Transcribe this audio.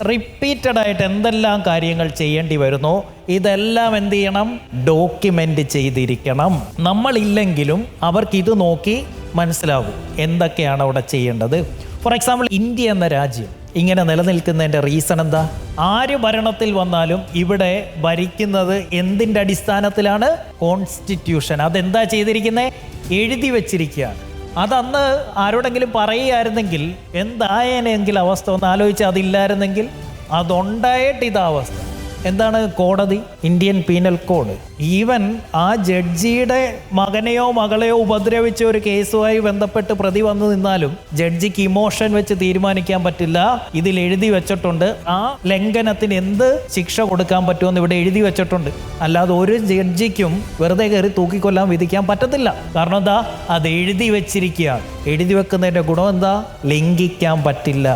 Repeated ആയിട്ട് എന്തെല്ലാം കാര്യങ്ങൾ ചെയ്യേണ്ടി വരുന്നു? ഇതെല്ലാം എന്ത് ചെയ്യണം? ഡോക്യുമെന്റ് ചെയ്തിരിക്കണം. നമ്മളില്ലെങ്കിലും അവർക്ക് ഇത് നോക്കി മനസ്സിലാകും എന്തൊക്കെയാണ് അവിടെ ചെയ്യേണ്ടത്. ഫോർ എക്സാമ്പിൾ ഇന്ത്യ എന്ന രാജ്യം ഇങ്ങനെ നിലനിൽക്കുന്നതിന്റെ റീസൺ എന്താ? ആര് ഭരണത്തിൽ വന്നാലും ഇവിടെ ഭരിക്കുന്നത് എന്തിന്റെ അടിസ്ഥാനത്തിലാണ്? കോൺസ്റ്റിറ്റ്യൂഷൻ അതെന്താ ചെയ്തിരിക്കുന്നത് എഴുതി വെച്ചിരിക്കുകയാണ്. അതന്ന് ആരോടെങ്കിലും പറയുകയായിരുന്നെങ്കിൽ എന്തായേനെങ്കിൽ അവസ്ഥ ഒന്ന് ആലോചിച്ച് അതില്ലായിരുന്നെങ്കിൽ അതുണ്ടായിട്ട് ഇതാ അവസ്ഥ. എന്താണ് കോടതി? ഇന്ത്യൻ പീനൽ കോഡ് ഈവൻ ആ ജഡ്ജിയുടെ മകനെയോ മകളെയോ ഉപദ്രവിച്ച ഒരു കേസുമായി ബന്ധപ്പെട്ട് പ്രതി വന്നു നിന്നാലും ജഡ്ജിക്ക് ഇമോഷൻ വെച്ച് തീരുമാനിക്കാൻ പറ്റില്ല. ഇതിൽ എഴുതി വെച്ചിട്ടുണ്ട്. ആ ലംഘനത്തിന് എന്ത് ശിക്ഷ കൊടുക്കാൻ പറ്റുമെന്ന് ഇവിടെ എഴുതി വെച്ചിട്ടുണ്ട്. അല്ലാതെ ഒരു ജഡ്ജിക്കും വെറുതെ കയറി തൂക്കിക്കൊല്ലാൻ വിധിക്കാൻ പറ്റത്തില്ല. കാരണം എന്താ? അത് എഴുതി വെച്ചിരിക്കുകയാണ്. എഴുതി വെക്കുന്നതിന്റെ ഗുണം എന്താ? ലംഘിക്കാൻ പറ്റില്ല.